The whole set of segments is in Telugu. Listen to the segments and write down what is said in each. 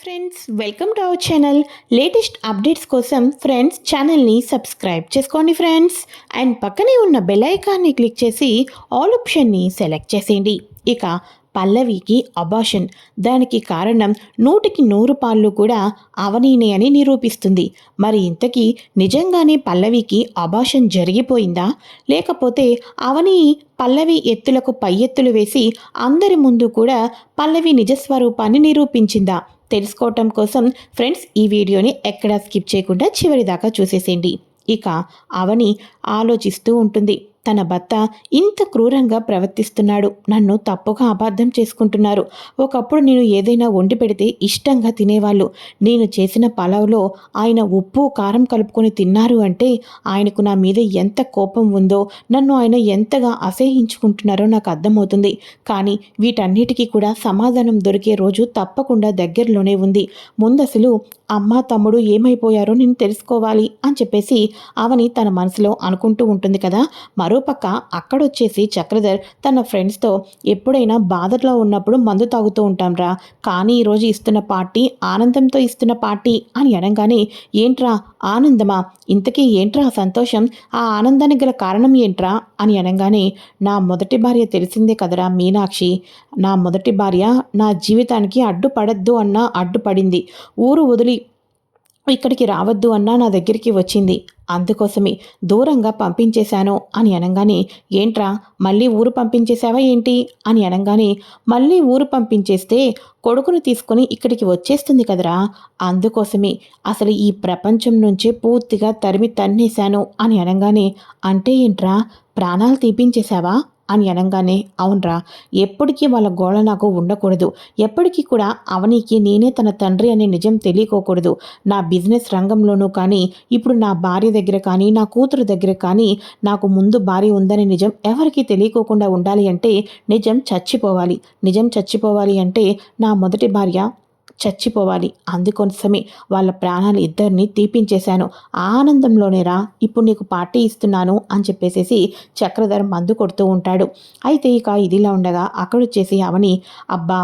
Friends welcome to our channel latest updates కోసం ఫ్రెండ్స్ ఛానల్ని సబ్స్క్రైబ్ చేసుకోండి ఫ్రెండ్స్ అండ్ పక్కనే ఉన్న బెల్ ఐకాన్ని క్లిక్ చేసి ఆల్ ఆప్షన్ని సెలెక్ట్ చేసేయండి. ఇక పల్లవికి అబాషన్ దానికి కారణం నూటికి నూరు పాళ్ళు కూడా అవనీనే అని నిరూపిస్తుంది. మరి ఇంతకీ నిజంగానే పల్లవికి అబాషన్ జరిగిపోయిందా? లేకపోతే అవని పల్లవి ఎత్తులకు పై ఎత్తులు వేసి అందరి ముందు కూడా పల్లవి నిజస్వరూపాన్ని నిరూపించిందా? తెలుసుకోవటం కోసం ఫ్రెండ్స్ ఈ వీడియోని ఎక్కడా స్కిప్ చేయకుండా చివరి దాకా చూసేసేయండి. ఇక అవని ఆలోచిస్తూ ఉంటుంది. తన భర్త ఇంత క్రూరంగా ప్రవర్తిస్తున్నాడు. నన్ను తప్పుగా అబద్ధం చేసుకుంటున్నారు. ఒకప్పుడు నేను ఏదైనా వండి పెడితే ఇష్టంగా తినేవాళ్ళు. నేను చేసిన పలావ్లో ఆయన ఉప్పు కారం కలుపుకొని తిన్నారు అంటే ఆయనకు నా మీద ఎంత కోపం ఉందో నన్ను ఆయన ఎంతగా అసహించుకుంటున్నారో నాకు అర్థమవుతుంది. కానీ వీటన్నిటికీ కూడా సమాధానం దొరికే రోజు తప్పకుండా దగ్గరలోనే ఉంది. ముందసలు అమ్మ తమ్ముడు ఏమైపోయారో నేను తెలుసుకోవాలి అని చెప్పేసి అవని తన మనసులో అనుకుంటూ ఉంటుంది కదా. మరో మరోపక్క అక్కడొచ్చేసి చక్రధర్ తన ఫ్రెండ్స్తో ఎప్పుడైనా బాధలో ఉన్నప్పుడు మందు తాగుతూ ఉంటాంరా. కానీ ఈరోజు ఇస్తున్న పార్టీ ఆనందంతో ఇస్తున్న పార్టీ అని అనగానే ఏంట్రా ఆనందమా? ఇంతకీ ఏంట్రా సంతోషం? ఆ ఆనందానికి గల కారణం ఏంట్రా? అని అనగానే నా మొదటి భార్య తెలిసిందే కదరా మీనాక్షి. నా మొదటి భార్య నా జీవితానికి అడ్డుపడద్దు అన్న అడ్డుపడింది. ఊరు వదిలి ఇక్కడికి రావద్దు అన్నా నా దగ్గరికి వచ్చింది. అందుకోసమే దూరంగా పంపించేశాను అని అనగానే ఏంట్రా మళ్ళీ ఊరు పంపించేశావా ఏంటి? అని అనగానే మళ్ళీ ఊరు పంపించేస్తే కొడుకును తీసుకుని ఇక్కడికి వచ్చేస్తుంది కదరా. అందుకోసమే అసలు ఈ ప్రపంచం నుంచే పూర్తిగా తరిమి తన్నేశాను అని అనగానే అంటే ఏంట్రా ప్రాణాలు తీపించేశావా? అని అనగానే అవునరా ఎప్పటికీ వాళ్ళ గోళ నాకు ఉండకూడదు. ఎప్పటికీ కూడా అవనికి నేనే తన తండ్రి అనే నిజం తెలియకోకూడదు. నా బిజినెస్ రంగంలోనూ కానీ ఇప్పుడు నా భార్య దగ్గర కానీ నా కూతురు దగ్గర కానీ నాకు ముందు భార్య ఉందనే నిజం ఎవరికీ తెలియకోకుండా ఉండాలి అంటే నిజం చచ్చిపోవాలి. నిజం చచ్చిపోవాలి అంటే నా మొదటి భార్య చచ్చిపోవాలి. అందుకోసమే వాళ్ళ ప్రాణాలు ఇద్దరిని తీపించేశాను. ఆనందంలోనేరా ఇప్పుడు నీకు పార్టీ ఇస్తున్నాను అని చెప్పేసేసి చక్రధర్ మందు కొడుతూ ఉంటాడు. అయితే ఇక ఇదిలా ఉండగా అక్కడొచ్చేసి అవని అబ్బా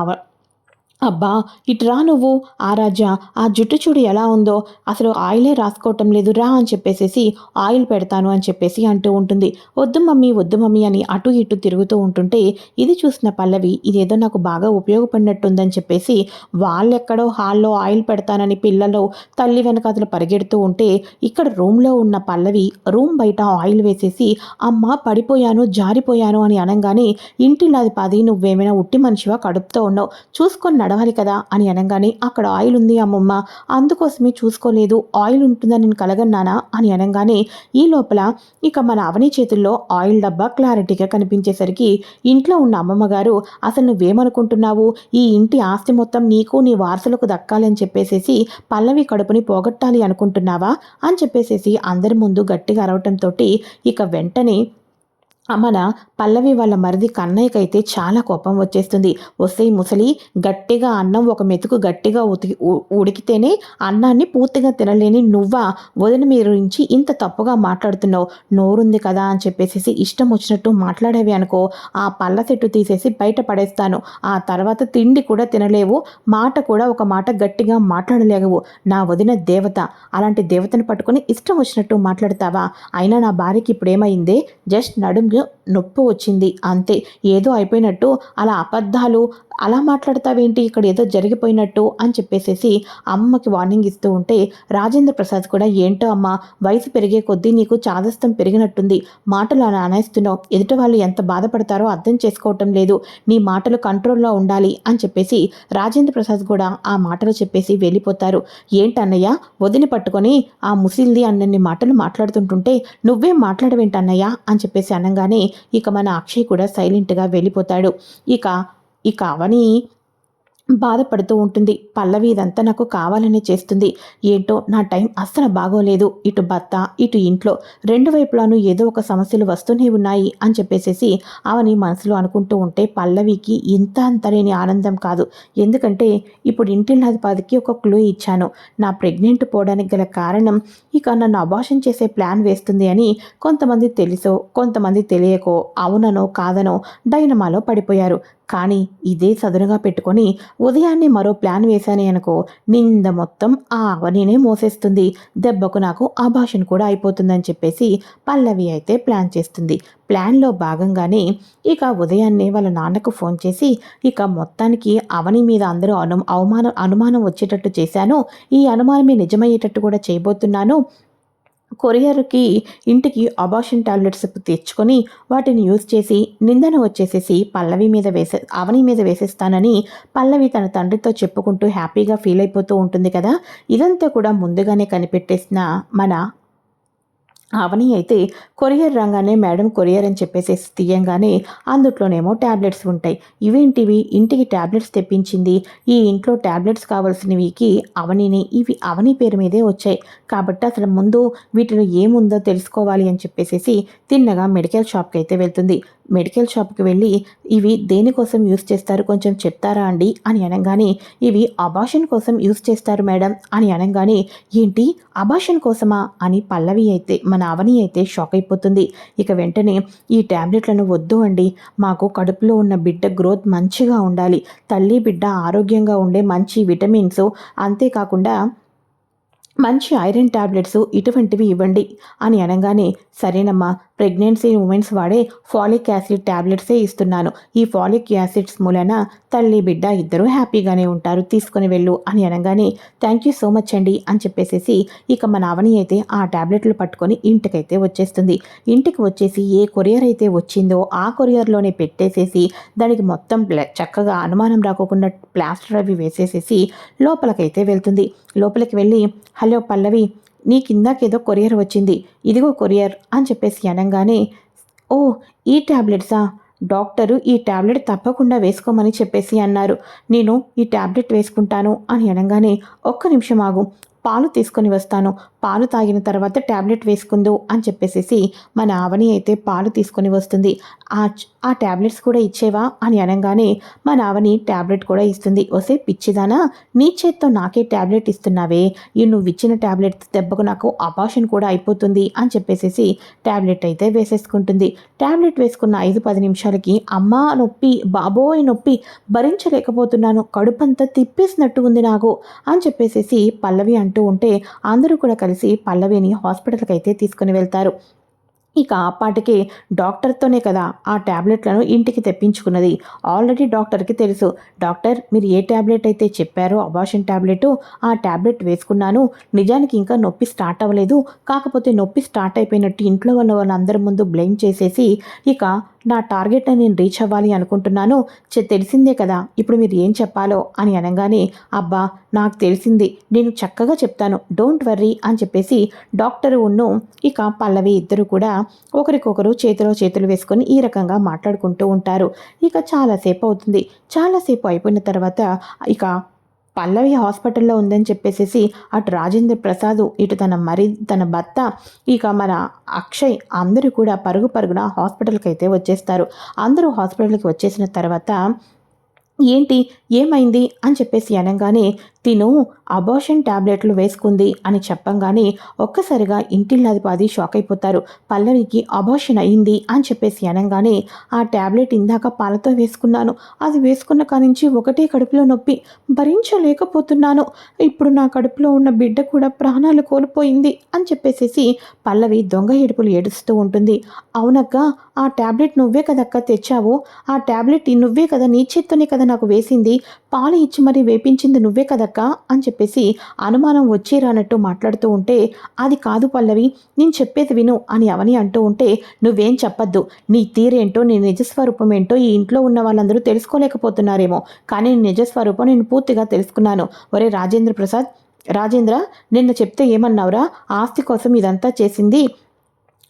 అబ్బా ఇటు రా నువ్వు. ఆ రాజా ఆ జుట్టు చూడు ఎలా ఉందో. అసలు ఆయిలే రాసుకోవటం లేదు రా అని చెప్పేసేసి ఆయిల్ పెడతాను అని చెప్పేసి అంటూ ఉంటుంది. వద్దు మమ్మీ వద్దు మమ్మీ అని అటు ఇటు తిరుగుతూ ఉంటుంటే ఇది చూసిన పల్లవి ఇదేదో నాకు బాగా ఉపయోగపడినట్టుందని చెప్పేసి వాళ్ళెక్కడో హాల్లో ఆయిల్ పెడతానని పిల్లలు తల్లి వెనక అతను పరిగెడుతూ ఉంటే ఇక్కడ రూమ్లో ఉన్న పల్లవి రూమ్ బయట ఆయిల్ వేసేసి అమ్మ పడిపోయాను జారిపోయాను అని అనగానే ఇంటిలాది పది నువ్వేమైనా ఉట్టి మనిషివా కడుపుతో ఉన్నావు. చూసుకున్న నడవాలి కదా అని అనగానే అక్కడ ఆయిల్ ఉంది అమ్మమ్మ అందుకోసమే చూసుకోలేదు ఆయిల్ ఉంటుందని నేను కలగన్నానా? అని అనగానే ఈ లోపల ఇక మన అవని చేతుల్లో ఆయిల్ డబ్బా క్లారిటీగా కనిపించేసరికి ఇంట్లో ఉన్న అమ్మమ్మ గారు అసలు నువ్వేమనుకుంటున్నావు? ఈ ఇంటి ఆస్తి మొత్తం నీకు నీ వారసులకు దక్కాలని చెప్పేసేసి పల్లవి కడుపుని పోగొట్టాలి అనుకుంటున్నావా? అని చెప్పేసేసి అందరి ముందు గట్టిగా అరవటంతో ఇక వెంటనే మన పల్లవి వాళ్ళ మరిది కన్నయ్యకైతే చాలా కోపం వచ్చేస్తుంది. వస్తే ముసలి గట్టిగా అన్నం ఒక మెతుకు గట్టిగా ఉతికి ఉడికితేనే అన్నాన్ని పూర్తిగా తినలేని నువ్వా? వదిన మీరు నుంచి ఇంత తప్పుగా మాట్లాడుతున్నావు. నోరుంది కదా అని చెప్పేసి ఇష్టం వచ్చినట్టు మాట్లాడేవి అనుకో. ఆ పళ్ళ చెట్టు తీసేసి బయట పడేస్తాను. ఆ తర్వాత తిండి కూడా తినలేవు. మాట కూడా ఒక మాట గట్టిగా మాట్లాడలేవు. నా వదిన దేవత. అలాంటి దేవతను పట్టుకొని ఇష్టం వచ్చినట్టు మాట్లాడతావా? అయినా నా భార్యకి ఇప్పుడేమైందే? జస్ట్ నడుం నొప్పి వచ్చింది. అంతే. ఏదో అయిపోయినట్టు అలా అబద్ధాలు అలా మాట్లాడతావేంటి? ఇక్కడ ఏదో జరిగిపోయినట్టు అని చెప్పేసేసి అమ్మకి వార్నింగ్ ఇస్తూ ఉంటే రాజేంద్ర ప్రసాద్ కూడా ఏంటో అమ్మ వయసు పెరిగే కొద్దీ నీకు చాదస్తం పెరిగినట్టుంది. మాటలు అలా అనేస్తున్నావు. ఎదుట వాళ్ళు ఎంత బాధపడతారో అర్థం చేసుకోవటం లేదు. నీ మాటలు కంట్రోల్లో ఉండాలి అని చెప్పేసి రాజేంద్ర ప్రసాద్ కూడా ఆ మాటలు చెప్పేసి వెళ్ళిపోతారు. ఏంటన్నయ్య వదిలి పట్టుకొని ఆ ముసిల్ది అన్నన్ని మాటలు మాట్లాడుతుంటుంటే నువ్వేం మాట్లాడవేంటన్నయ్య అని చెప్పేసి అనగానే ఇక మన అక్షయ్ కూడా సైలెంట్గా వెళ్ళిపోతాడు. ఇక ఇక అవని బాధపడుతూ ఉంటుంది. పల్లవి ఇదంతా నాకు కావాలని చేస్తుంది. ఏంటో నా టైం అస్సలు బాగోలేదు. ఇటు భర్త ఇటు ఇంట్లో రెండు వైపులాను ఏదో ఒక సమస్యలు వస్తూనే ఉన్నాయి అని చెప్పేసేసి అవని మనసులో అనుకుంటూ ఉంటే పల్లవికి ఇంత అంతలేని ఆనందం కాదు. ఎందుకంటే ఇప్పుడు ఇంటిల్లాధిపతికి ఒక క్లూ ఇచ్చాను. నా ప్రెగ్నెంట్ పోవడానికి గల కారణం ఇక నన్ను అబార్షన్ చేసే ప్లాన్ వేస్తుంది అని కొంతమంది తెలుసో కొంతమంది తెలియకో అవుననో కాదనో డైనమాలో పడిపోయారు. కానీ ఇదే సదునుగా పెట్టుకొని ఉదయాన్నే మరో ప్లాన్ వేశానే అనుకో నింద మొత్తం ఆ అవనినే మోసేస్తుంది. దెబ్బకు నాకు ఆభాషణ కూడా అయిపోతుందని చెప్పేసి పల్లవి అయితే ప్లాన్ చేస్తుంది. ప్లాన్లో భాగంగానే ఇక ఉదయాన్నే వాళ్ళ నాన్నకు ఫోన్ చేసి ఇక మొత్తానికి అవని మీద అందరూ అను అవమానం అనుమానం వచ్చేటట్టు చేశాను. ఈ అనుమానమే నిజమయ్యేటట్టు కూడా చేయబోతున్నాను. కొరియర్కి ఇంటికి అబాషన్ టాబ్లెట్స్ తెచ్చుకొని వాటిని యూజ్ చేసి నిందన వచ్చేసేసి పల్లవి మీద వేసే అవని మీద వేసేస్తానని పల్లవి తన తండ్రితో చెప్పుకుంటూ హ్యాపీగా ఫీల్ అయిపోతూ ఉంటుంది కదా? ఇదంతా కూడా ముందుగానే కనిపెట్టేసిన మన అవని అయితే కొరియర్ రంగానే మేడం కొరియర్ అని చెప్పేసి తీయంగానే అందుట్లోనేమో ట్యాబ్లెట్స్ ఉంటాయి. ఇవేంటివి? ఇంటికి ట్యాబ్లెట్స్ తెప్పించింది. ఈ ఇంట్లో ట్యాబ్లెట్స్ కావాల్సినవికి అవనిని ఇవి అవని పేరు మీదే వచ్చాయి. కాబట్టి అసలు ముందు వీటిలో ఏముందో తెలుసుకోవాలి అని చెప్పేసి తిన్నగా మెడికల్ షాప్కి అయితే వెళ్తుంది. మెడికల్ షాప్కి వెళ్ళి ఇవి దేనికోసం యూస్ చేస్తారు? కొంచెం చెప్తారా అండి? అని అనగానే ఇవి అబాషన్ కోసం యూస్ చేస్తారు మేడం. అని అనగానే ఏంటి? అబాషన్ కోసమా? అని పల్లవి అయితే మన అవని అయితే షాక్ అయిపోతుంది. ఇక వెంటనే ఈ ట్యాబ్లెట్లను వద్దు అండి. మాకు కడుపులో ఉన్న బిడ్డ గ్రోత్ మంచిగా ఉండాలి. తల్లి బిడ్డ ఆరోగ్యంగా ఉండే మంచి విటమిన్స్ అంతేకాకుండా మంచి ఐరన్ ట్యాబ్లెట్స్ ఇటువంటివి ఇవ్వండి అని అనగానే సరేనమ్మా ప్రెగ్నెన్సీ ఉమెన్స్ వాడే ఫాలిక్ యాసిడ్ ట్యాబ్లెట్సే ఇస్తున్నాను. ఈ ఫాలిక్ యాసిడ్స్ మూలన తల్లి బిడ్డ ఇద్దరూ హ్యాపీగానే ఉంటారు. తీసుకుని వెళ్ళు అని అనగానే థ్యాంక్ యూ సో మచ్ అండి అని చెప్పేసేసి ఇక మన అవని అయితే ఆ ట్యాబ్లెట్లు పట్టుకొని ఇంటికైతే వచ్చేస్తుంది. ఇంటికి వచ్చేసి ఏ కొరియర్ అయితే వచ్చిందో ఆ కొరియర్లోనే పెట్టేసేసి దానికి మొత్తం చక్కగా అనుమానం రాకోకుండా ప్లాస్టర్ అవి వేసేసేసి లోపలికైతే వెళ్తుంది. లోపలికి వెళ్ళి హలో పల్లవి నీ కిందకేదో కొరియర్ వచ్చింది. ఇదిగో కొరియర్ అని చెప్పేసి అనగానే ఓ ఈ ట్యాబ్లెట్సా డాక్టరు ఈ ట్యాబ్లెట్ తప్పకుండా వేసుకోమని చెప్పేసి అన్నారు. నేను ఈ ట్యాబ్లెట్ వేసుకుంటాను అని అనగానే ఒక్క నిమిషం ఆగు పాలు తీసుకొని వస్తాను. పాలు తాగిన తర్వాత ట్యాబ్లెట్ వేసుకుందు అని చెప్పేసి మన ఆవని అయితే పాలు తీసుకొని వస్తుంది. ఆ ఆ ట్యాబ్లెట్స్ కూడా ఇచ్చేవా అని అనగానే మన ఆవని ట్యాబ్లెట్ కూడా ఇస్తుంది. వసే పిచ్చిదానా నీ చేత్తో నాకే ట్యాబ్లెట్ ఇస్తున్నావే. ఈ నువ్వు ఇచ్చిన ట్యాబ్లెట్ దెబ్బకు నాకు అపాషన్ కూడా అయిపోతుంది అని చెప్పేసి ట్యాబ్లెట్ అయితే వేసేసుకుంటుంది. ట్యాబ్లెట్ వేసుకున్న ఐదు పది నిమిషాలకి అమ్మ నొప్పి బాబోయ్ నొప్పి భరించలేకపోతున్నాను. కడుపంతా తిప్పేసినట్టు ఉంది నాకు అని చెప్పేసి పల్లవి అంటూ ఉంటే అందరూ కూడా కలిసి కలిసి పల్లవిని హాస్పిటల్కి అయితే తీసుకుని వెళ్తారు. ఇక ఆపాటికి డాక్టర్తోనే కదా ఆ ట్యాబ్లెట్లను ఇంటికి తెప్పించుకున్నది. ఆల్రెడీ డాక్టర్కి తెలుసు. డాక్టర్ మీరు ఏ ట్యాబ్లెట్ అయితే చెప్పారో అబాషన్ ట్యాబ్లెట్ ఆ ట్యాబ్లెట్ వేసుకున్నాను. నిజానికి ఇంకా నొప్పి స్టార్ట్ అవ్వలేదు. కాకపోతే నొప్పి స్టార్ట్ అయిపోయినట్టు ఇంట్లో ఉన్న వాళ్ళందరి ముందు బ్లేమ్ చేసేసి ఇక నా టార్గెట్ని నేను రీచ్ అవ్వాలి అనుకుంటున్నాను తెలిసిందే కదా ఇప్పుడు మీరు ఏం చెప్పాలో అని అనగానే అబ్బా నాకు తెలిసింది నేను చక్కగా చెప్తాను డోంట్ వర్రీ అని చెప్పేసి డాక్టర్ ఉన్ను ఇక పల్లవి ఇద్దరు కూడా ఒకరికొకరు చేతిలో చేతులు వేసుకొని ఈ రకంగా మాట్లాడుకుంటూ ఉంటారు. ఇక చాలాసేపు అవుతుంది. చాలాసేపు అయిపోయిన తర్వాత ఇక పల్లవి హాస్పిటల్లో ఉందని చెప్పేసేసి అటు రాజేంద్ర ప్రసాద్ ఇటు తన మరి తన భర్త ఇక మన అక్షయ్ అందరూ కూడా పరుగు పరుగున హాస్పిటల్కి అయితే వచ్చేస్తారు. అందరూ హాస్పిటల్కి వచ్చేసిన తర్వాత ఏంటి? ఏమైంది అని చెప్పేసి అనగానే తిను అబార్షన్ ట్యాబ్లెట్లు వేసుకుంది అని చెప్పంగానే ఒక్కసారిగా ఇంటిల్లాదిపాది షాక్ అయిపోతారు పల్లవికి అబార్షన్ అయింది అని చెప్పేసి అనగానే ఆ ట్యాబ్లెట్ ఇందాక పాలతో వేసుకున్నాను. అది వేసుకున్న కానించి ఒకటే కడుపులో నొప్పి. భరించలేకపోతున్నాను. ఇప్పుడు నా కడుపులో ఉన్న బిడ్డ కూడా ప్రాణాలు కోల్పోయింది అని చెప్పేసేసి పల్లవి దొంగ ఏడుపులు ఏడుస్తూ ఉంటుంది. అవునక్క ఆ ట్యాబ్లెట్ నువ్వే కదక్క తెచ్చావు? ఆ ట్యాబ్లెట్ నువ్వే కదా నీ చేత్తోనే కదా నాకు వేసింది? పాలు ఇచ్చి మరీ వేపించింది నువ్వే కదక్కా? అని చెప్పేసి అనుమానం వచ్చి రానట్టు మాట్లాడుతూ ఉంటే అది కాదు పల్లవి నేను చెప్పేది విను అని అవని అంటూ ఉంటే నువ్వేం చెప్పద్దు. నీ తీరేంటో నీ నిజస్వరూపం ఏంటో ఈ ఇంట్లో ఉన్న వాళ్ళందరూ తెలుసుకోలేకపోతున్నారేమో. కానీ నిజస్వరూపం నేను పూర్తిగా తెలుసుకున్నాను. ఒరే రాజేంద్ర ప్రసాద్ రాజేంద్ర నిన్న చెప్తే ఏమన్నావురా? ఆస్తి కోసం ఇదంతా చేసింది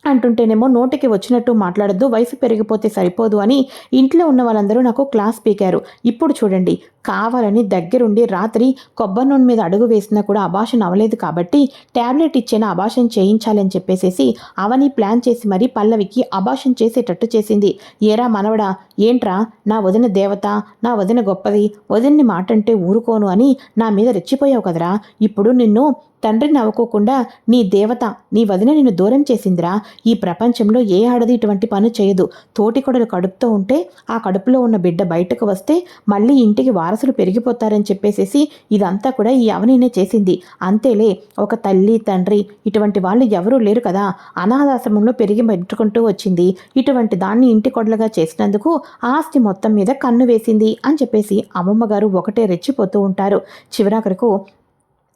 అంటుంటేనేమో నోటికి వచ్చినట్టు మాట్లాడద్దు వయసు పెరిగిపోతే సరిపోదు అని ఇంట్లో ఉన్న వాళ్ళందరూ నాకు క్లాస్ పీకారు. ఇప్పుడు చూడండి కావాలని దగ్గరుండి రాత్రి కొబ్బరి నూనె మీద అడుగు వేసినా కూడా అబాషన్ అవ్వలేదు కాబట్టి ట్యాబ్లెట్ ఇచ్చిన అభాషణ చేయించాలని చెప్పేసేసి అవని ప్లాన్ చేసి మరీ పల్లవికి అబాషన్ చేసేటట్టు చేసింది. ఏరా మనవడా ఏంట్రా? నా వదిన దేవత నా వదిన గొప్పది వదిన్ని మాటంటే ఊరుకోను అని నా మీద రెచ్చిపోయావు కదరా. ఇప్పుడు నిన్ను తండ్రిని నవ్వుకోకుండా నీ దేవత నీ వదిన నిన్ను దూరం చేసిందిరా. ఈ ప్రపంచంలో ఏ ఆడది ఇటువంటి పని చేయదు. తోటికొడలు కడుపుతో ఉంటే ఆ కడుపులో ఉన్న బిడ్డ బయటకు వస్తే మళ్ళీ ఇంటికి వారసులు పెరిగిపోతారని చెప్పేసేసి ఇదంతా కూడా ఈ అవనీనే చేసింది. అంతేలే ఒక తల్లి తండ్రి ఇటువంటి వాళ్ళు ఎవరూ లేరు కదా. అనాథాశ్రమంలో పెరిగి పెట్టుకుంటూ వచ్చింది. ఇటువంటి దాన్ని ఇంటి కొడలుగా చేసినందుకు ఆస్తి మొత్తం మీద కన్ను వేసింది అని చెప్పేసి అమ్మమ్మ గారు ఒకటే రెచ్చిపోతూ ఉంటారు. చివరాఖరకు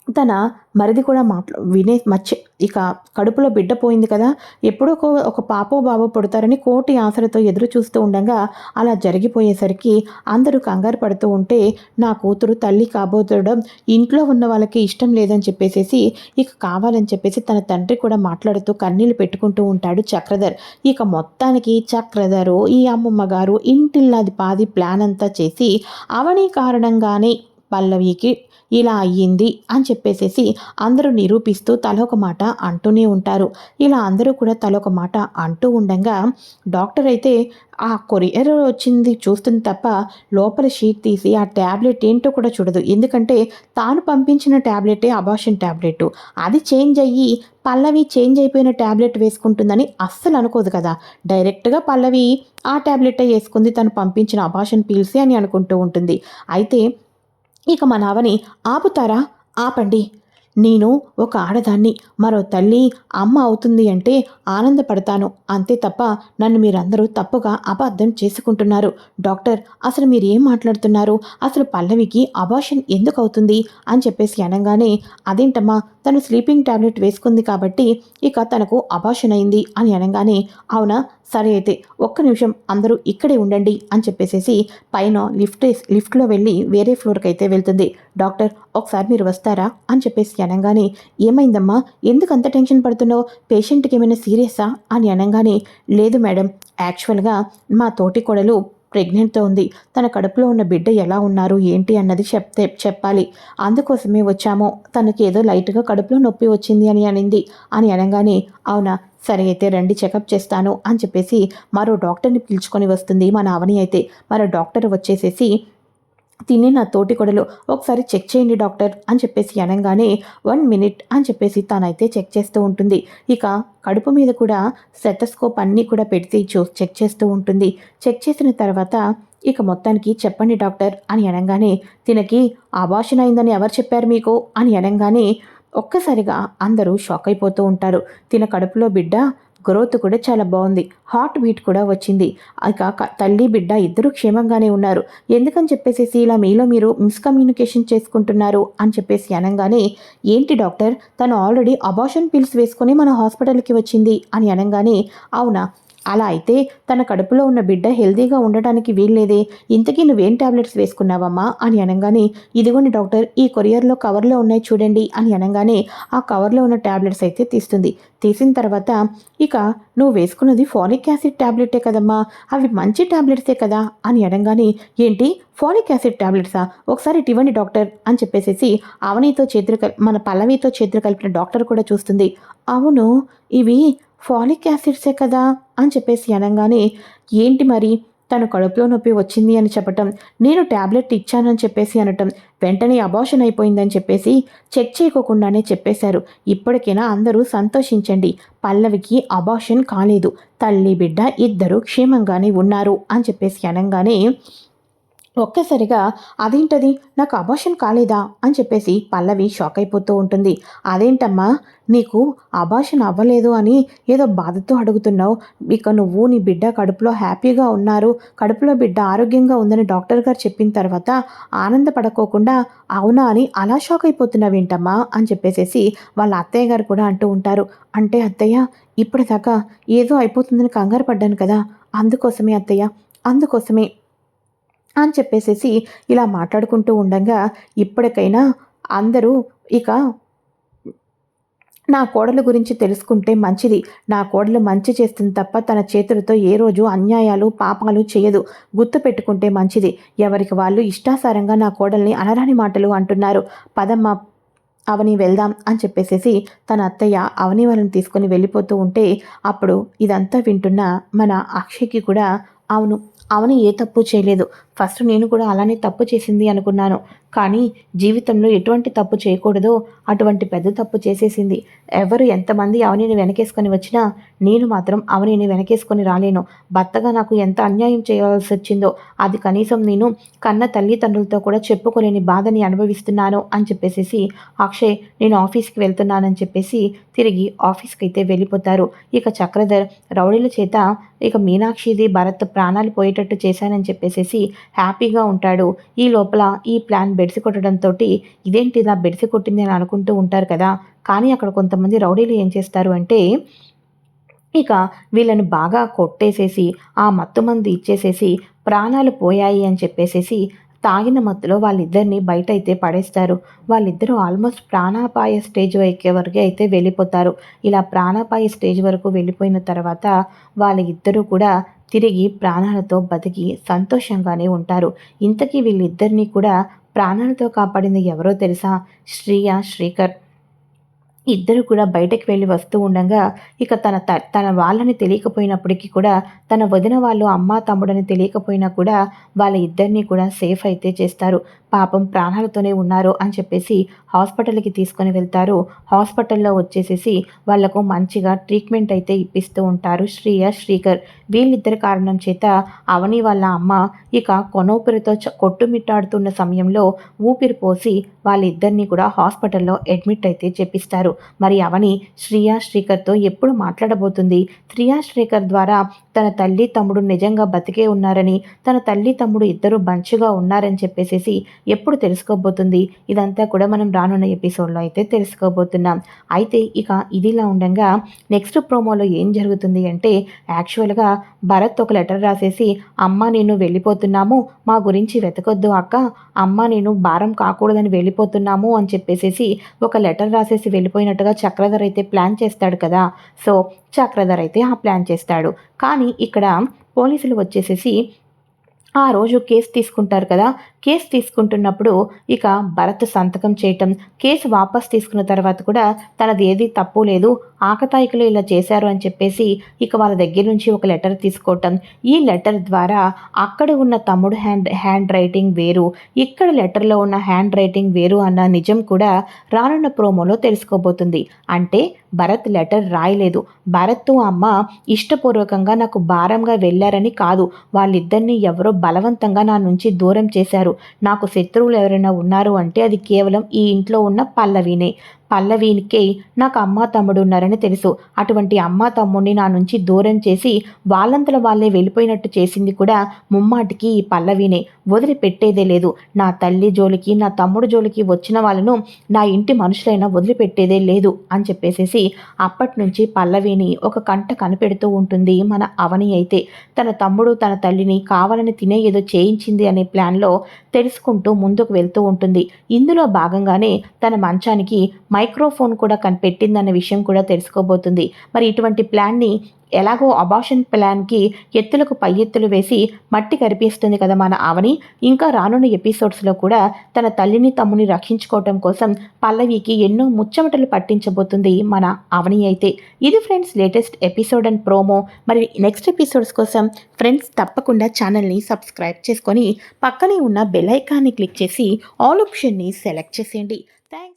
తన మరిది కూడా మాట్లా వినే మచ్చ ఇక కడుపులో బిడ్డ పోయింది కదా ఎప్పుడో ఒక- పాపో బాబో పుడతారని కోటి ఆశలతో ఎదురు చూస్తూ ఉండగా అలా జరిగిపోయేసరికి అందరూ కంగారు పడుతూ ఉంటే నా కూతురు తల్లి కాబోతడం ఇంట్లో ఉన్న వాళ్ళకి ఇష్టం లేదని చెప్పేసేసి ఇక కావాలని చెప్పేసి తన తండ్రి కూడా మాట్లాడుతూ కన్నీళ్ళు పెట్టుకుంటూ ఉంటాడు చక్రధర్. ఇక మొత్తానికి చక్రధరు ఈ అమ్మమ్మ గారు ఇంటిల్లాది పాది ప్లాన్ అంతా చేసి అవని కారణంగానే పల్లవికి ఇలా అయ్యింది అని చెప్పేసేసి అందరూ నిరూపిస్తూ తలొక మాట అంటూనే ఉంటారు. ఇలా అందరూ కూడా తలొక మాట అంటూ ఉండగా డాక్టర్ అయితే ఆ కొరియర్ వచ్చింది చూస్తుంది తప్ప లోపల షీట్ తీసి ఆ ట్యాబ్లెట్ ఏంటో కూడా చూడదు. ఎందుకంటే తాను పంపించిన ట్యాబ్లెటే అబాషన్ ట్యాబ్లెట్ అది చేంజ్ అయ్యి పల్లవి చేంజ్ అయిపోయిన ట్యాబ్లెట్ వేసుకుంటుందని అస్సలు అనుకోదు కదా. డైరెక్ట్గా పల్లవి ఆ ట్యాబ్లెట్ వేసుకుంది తను పంపించిన అబాషన్ పీల్సే అని అనుకుంటూ ఉంటుంది. అయితే ఇక మా నావని ఆపుతారా? ఆపండి. నేను ఒక ఆడదాన్ని మరో తల్లి అమ్మ అవుతుంది అంటే ఆనందపడతాను. అంతే తప్ప నన్ను మీరందరూ తప్పుగా అబద్ధం చేసుకుంటున్నారు. డాక్టర్ అసలు మీరు ఏం మాట్లాడుతున్నారు? అసలు పల్లవికి అబాషన్ ఎందుకు అవుతుంది అని చెప్పేసి అనగానే అదేంటమ్మా తను స్లీపింగ్ టాబ్లెట్ వేసుకుంది కాబట్టి ఇక తనకు అబాషన్ అయింది అని అనగానే అవునా? సరే అయితే ఒక్క నిమిషం అందరూ ఇక్కడే ఉండండి అని చెప్పేసేసి పైన లిఫ్ట్ లిఫ్ట్లో వెళ్ళి వేరే ఫ్లోర్కి అయితే వెళ్తుంది. డాక్టర్ ఒకసారి మీరు వస్తారా? అని చెప్పేసి అనగానే ఏమైందమ్మా? ఎందుకు అంత టెన్షన్ పడుతున్నావు? పేషెంట్కి ఏమైనా సీరియసా? అని అనగానే లేదు మేడం. యాక్చువల్గా మా తోటి కొడలు ప్రెగ్నెంట్తో ఉంది. తన కడుపులో ఉన్న బిడ్డ ఎలా ఉన్నారు? ఏంటి అన్నది చెప్తే చెప్పాలి. అందుకోసమే వచ్చాము. తనకి ఏదో లైట్గా కడుపులో నొప్పి వచ్చింది అని అనింది. అని అనగానే అవునా? సరే అయితే రండి చెకప్ చేస్తాను అని చెప్పేసి మరో డాక్టర్ని పిలుచుకొని వస్తుంది మన అవని అయితే. మరో డాక్టర్ వచ్చేసేసి తిని నా తోటి కొడలు. ఒకసారి చెక్ చేయండి డాక్టర్ అని చెప్పేసి అనగానే వన్ మినిట్ అని చెప్పేసి తానైతే చెక్ చేస్తూ ఉంటుంది. ఇక కడుపు మీద కూడా సెటస్కోప్ అన్నీ కూడా పెడితే చూ చెక్ చేస్తూ ఉంటుంది. చెక్ చేసిన తర్వాత ఇక మొత్తానికి చెప్పండి డాక్టర్ అని అనగానే తినకి ఆభాషణ అయిందని ఎవరు చెప్పారు మీకు? అని అనగానే ఒక్కసారిగా అందరూ షాక్ అయిపోతూ ఉంటారు. తిన కడుపులో బిడ్డ గ్రోత్ కూడా చాలా బాగుంది. హార్ట్ బీట్ కూడా వచ్చింది. ఇక తల్లి బిడ్డ ఇద్దరు క్షేమంగానే ఉన్నారు. ఎందుకని చెప్పేసి ఇలా మీలో మీరు మిస్కమ్యూనికేషన్ చేసుకుంటున్నారు అని చెప్పేసి అనగానే ఏంటి డాక్టర్? తను ఆల్రెడీ అబాషన్ పిల్స్ వేసుకొని మన హాస్పిటల్కి వచ్చింది అని అనగానే అవునా? అలా అయితే తన కడుపులో ఉన్న బిడ్డ హెల్తీగా ఉండటానికి వీల్లేదే. ఇంతకీ నువ్వేం టాబ్లెట్స్ వేసుకున్నావమ్మా? అని అనగానే ఇదిగోండి డాక్టర్ ఈ కొరియర్లో కవర్లో ఉన్నాయి చూడండి అని అనగానే ఆ కవర్లో ఉన్న టాబ్లెట్స్ అయితే తీస్తుంది. తీసిన తర్వాత ఇక నువ్వు వేసుకున్నది ఫాలిక్ యాసిడ్ టాబ్లెటే కదమ్మా. అవి మంచి టాబ్లెట్సే కదా? అని అనగానే ఏంటి? ఫాలిక్ యాసిడ్ టాబ్లెట్సా? ఒకసారి ఇవ్వండి డాక్టర్ అని చెప్పేసేసి అవనీతో చేతులు కల్ మన పల్లవితో చేతులు కలిపిన డాక్టర్ కూడా చూస్తుంది. అవును ఇవి ఫాలిక్ యాసిడ్సే కదా అని చెప్పేసి అనగానే ఏంటి మరి? తను కడుపులో నొప్పి వచ్చింది అని చెప్పటం నేను ట్యాబ్లెట్ ఇచ్చానని చెప్పేసి అనటం వెంటనే అబాషన్ అయిపోయిందని చెప్పేసి చెక్ చేయకోకుండానే చెప్పేశారు. ఇప్పటికైనా అందరూ సంతోషించండి. పల్లవికి అబాషన్ కాలేదు. తల్లి బిడ్డ ఇద్దరు క్షేమంగానే ఉన్నారు అని చెప్పేసి అనగానే ఒక్కసారిగా అదేంటది? నాకు అబాషన్ కాలేదా? అని చెప్పేసి పల్లవి షాక్ అయిపోతూ ఉంటుంది. అదేంటమ్మా? నీకు అబాషన్ అవ్వలేదు అని ఏదో బాధతో అడుగుతున్నావు. ఇక నువ్వు నీ బిడ్డ కడుపులో హ్యాపీగా ఉన్నారు. కడుపులో బిడ్డ ఆరోగ్యంగా ఉందని డాక్టర్ గారు చెప్పిన తర్వాత ఆనందపడకోకుండా అవునా అని అలా షాక్ అయిపోతున్నావేంటమ్మా అని చెప్పేసేసి వాళ్ళ అత్తయ్య గారు కూడా అంటూ ఉంటారు. అంటే అత్తయ్య ఇప్పటిదాకా ఏదో అయిపోతుందని కంగారు పడ్డాను కదా. అందుకోసమే అత్తయ్య అందుకోసమే అని చెప్పేసేసి ఇలా మాట్లాడుకుంటూ ఉండగా ఇప్పటికైనా అందరూ ఇక నా కోడలు గురించి తెలుసుకుంటే మంచిది. నా కోడలు మంచి చేస్తుంది తప్ప తన చేతులతో ఏ రోజు అన్యాయాలు పాపాలు చేయదు. గుర్తు పెట్టుకుంటే మంచిది. ఎవరికి వాళ్ళు ఇష్టాసారంగా నా కోడల్ని అనరాని మాటలు అంటున్నారు. పదమ్మ అవని వెళ్దాం అని చెప్పేసేసి తన అత్తయ్య అవని వాళ్ళని తీసుకొని వెళ్ళిపోతూ ఉంటే అప్పుడు ఇదంతా వింటున్న మన అక్షయ్కి కూడా అవును అవని ఏ తప్పు చేయలేదు. ఫస్ట్ నేను కూడా అలానే తప్పు చేసింది అనుకున్నాను. కానీ జీవితంలో ఎటువంటి తప్పు చేయకూడదో అటువంటి పెద్ద తప్పు చేసేసింది. ఎవరు ఎంతమంది అవనిని వెనకేసుకొని వచ్చినా నేను మాత్రం అవనిని వెనకేసుకొని రాలేను. భర్తగా నాకు ఎంత అన్యాయం చేయాల్సి వచ్చిందో అది కనీసం నేను కన్న తల్లిదండ్రులతో కూడా చెప్పుకోలేని బాధని అనుభవిస్తున్నాను అని చెప్పేసి అక్షయ్ నేను ఆఫీస్కి వెళ్తున్నానని చెప్పేసి తిరిగి ఆఫీస్కి అయితే వెళ్ళిపోతారు. ఇక చక్రధర్ రౌడీల చేత ఇక మీనాక్షిది భరత్ ప్రాణాలు పోయేటట్టు చేశానని చెప్పేసి హ్యాపీగా ఉంటాడు. ఈ లోపల ఈ ప్లాన్ బెడిసి కొట్టడంతో ఇదేంటి ఇలా బెడిసి కొట్టింది అని అనుకుంటూ ఉంటారు కదా. కానీ అక్కడ కొంతమంది రౌడీలు ఏం చేస్తారు అంటే ఇక వీళ్ళని బాగా కొట్టేసేసి ఆ మత్తుమంది ఇచ్చేసేసి ప్రాణాలు పోయాయి అని చెప్పేసేసి తాగిన మత్తులో వాళ్ళిద్దరిని బయట అయితే పడేస్తారు. వాళ్ళిద్దరూ ఆల్మోస్ట్ ప్రాణాపాయ స్టేజ్ ఎక్కే వరకు అయితే వెళ్ళిపోతారు. ఇలా ప్రాణాపాయ స్టేజ్ వరకు వెళ్ళిపోయిన తర్వాత వాళ్ళ ఇద్దరూ కూడా తిరిగి ప్రాణాలతో బతికి సంతోషంగానే ఉంటారు. ఇంతకీ వీళ్ళిద్దరినీ కూడా ప్రాణాలతో కాపాడింది ఎవరో తెలుసా? శ్రీయ శ్రీకర్. ఇద్దరు కూడా బయటకు వెళ్ళి వస్తూ ఉండగా ఇక తన తన వాళ్ళని తెలియకపోయినప్పటికీ కూడా తన వదిన వాళ్ళు అమ్మ తమ్ముడని తెలియకపోయినా కూడా వాళ్ళ ఇద్దరిని కూడా సేఫ్ అయితే చేస్తారు. పాపం ప్రాణాలతోనే ఉన్నారు అని చెప్పేసి హాస్పిటల్కి తీసుకొని వెళ్తారు. హాస్పిటల్లో వచ్చేసేసి వాళ్ళకు మంచిగా ట్రీట్మెంట్ అయితే ఇప్పిస్తూ ఉంటారు శ్రీయ శ్రీకర్. వీళ్ళిద్దరి కారణం చేత అవని వాళ్ళ అమ్మ ఇక కొనోపిరితో కొట్టుమిట్టాడుతున్న సమయంలో ఊపిరి పోసి వాళ్ళిద్దరినీ కూడా హాస్పిటల్లో అడ్మిట్ అయితే చెప్పిస్తారు మరి అవని శ్రియా శ్రీకర్తో ఎప్పుడు మాట్లాడబోతుంది? శ్రియా శ్రీకర్ ద్వారా తన తల్లి తమ్ముడు నిజంగా బతికే ఉన్నారని తన తల్లి తమ్ముడు ఇద్దరు మంచిగా ఉన్నారని చెప్పేసేసి ఎప్పుడు తెలుసుకోబోతుంది? ఇదంతా కూడా మనం రానున్న ఎపిసోడ్లో అయితే తెలుసుకోబోతున్నాం. అయితే ఇక ఇదిలా ఉండగా నెక్స్ట్ ప్రోమోలో ఏం జరుగుతుంది అంటే యాక్చువల్గా భరత్ ఒక లెటర్ రాసేసి అమ్మ నేను వెళ్ళిపోతున్నాము మా గురించి వెతకొద్దు అక్క అమ్మ నేను భారం కాకూడదని వెళ్ళిపోతున్నాము అని చెప్పేసేసి ఒక లెటర్ రాసేసి వెళ్ళిపోయిన అయినట్టుగా చక్రధర్ అయితే ప్లాన్ చేస్తాడు కదా. సో చక్రధర్ అయితే ఆ ప్లాన్ చేస్తాడు. కానీ ఇక్కడ పోలీసులు వచ్చేసేసి ఆ రోజు కేసు తీసుకుంటారు కదా. కేసు తీసుకుంటున్నప్పుడు ఇక భరత్ సంతకం చేయటం కేసు వాపస్ తీసుకున్న తర్వాత కూడా తనది ఏది తప్పు లేదు ఆకతాయికులు ఇలా చేశారు అని చెప్పేసి ఇక వాళ్ళ దగ్గర నుంచి ఒక లెటర్ తీసుకోవటం. ఈ లెటర్ ద్వారా అక్కడ ఉన్న తమ్ముడు హ్యాండ్ హ్యాండ్ రైటింగ్ వేరు ఇక్కడ లెటర్లో ఉన్న హ్యాండ్ రైటింగ్ వేరు అన్న నిజం కూడా రానున్న ప్రోమోలో తెలుసుకోబోతుంది. అంటే భరత్ లెటర్ రాయలేదు. భరత్ అమ్మ ఇష్టపూర్వకంగా నాకు భారంగా వెళ్ళారని కాదు. వాళ్ళిద్దరిని ఎవరో బలవంతంగా నా నుంచి దూరం చేశారు. నాకు శత్రువులు ఎవరైనా ఉన్నారు అంటే అది కేవలం ఈ ఇంట్లో ఉన్న పల్లవినే. పల్లవీనికే నాకు అమ్మ తమ్ముడు ఉన్నారని తెలుసు. అటువంటి అమ్మ తమ్ముడిని నా నుంచి దూరం చేసి వాళ్ళంతల వాళ్ళే వెళ్ళిపోయినట్టు చేసింది కూడా ముమ్మాటికి ఈ పల్లవీనే. వదిలిపెట్టేదే లేదు. నా తల్లి జోలికి నా తమ్ముడు జోలికి వచ్చిన వాళ్ళను నా ఇంటి మనుషులైనా వదిలిపెట్టేదే లేదు అని చెప్పేసేసి అప్పటి నుంచి పల్లవిని ఒక కంట కనిపెడుతూ ఉంటుంది మన అవని అయితే. తన తమ్ముడు తన తల్లిని కావాలని తినే ఏదో చేయించింది అనే ప్లాన్లో తెలుసుకుంటూ ముందుకు వెళ్తూ ఉంటుంది. ఇందులో భాగంగానే తన మంచానికి మైక్రోఫోన్ కూడా కనిపెట్టిందన్న విషయం కూడా తెలుసుకోబోతుంది. మరి ఇటువంటి ప్లాన్ని ఎలాగో అబాషన్ ప్లాన్కి ఎత్తులకు పై ఎత్తులు వేసి మట్టి కరిపిస్తుంది కదా మన ఆవని. ఇంకా రానున్న ఎపిసోడ్స్లో కూడా తన తల్లిని తమ్ముని రక్షించుకోవటం కోసం పల్లవికి ఎన్నో ముచ్చమటలు పట్టించబోతుంది మన ఆవని అయితే. ఇది friends latest episode and promo. మరి నెక్స్ట్ ఎపిసోడ్స్ కోసం ఫ్రెండ్స్ తప్పకుండా ఛానల్ని సబ్స్క్రైబ్ చేసుకొని పక్కనే ఉన్న బెల్ ఐకాన్ని క్లిక్ చేసి ఆల్ ఆప్షన్ని సెలెక్ట్ చేసేయండి. థ్యాంక్స్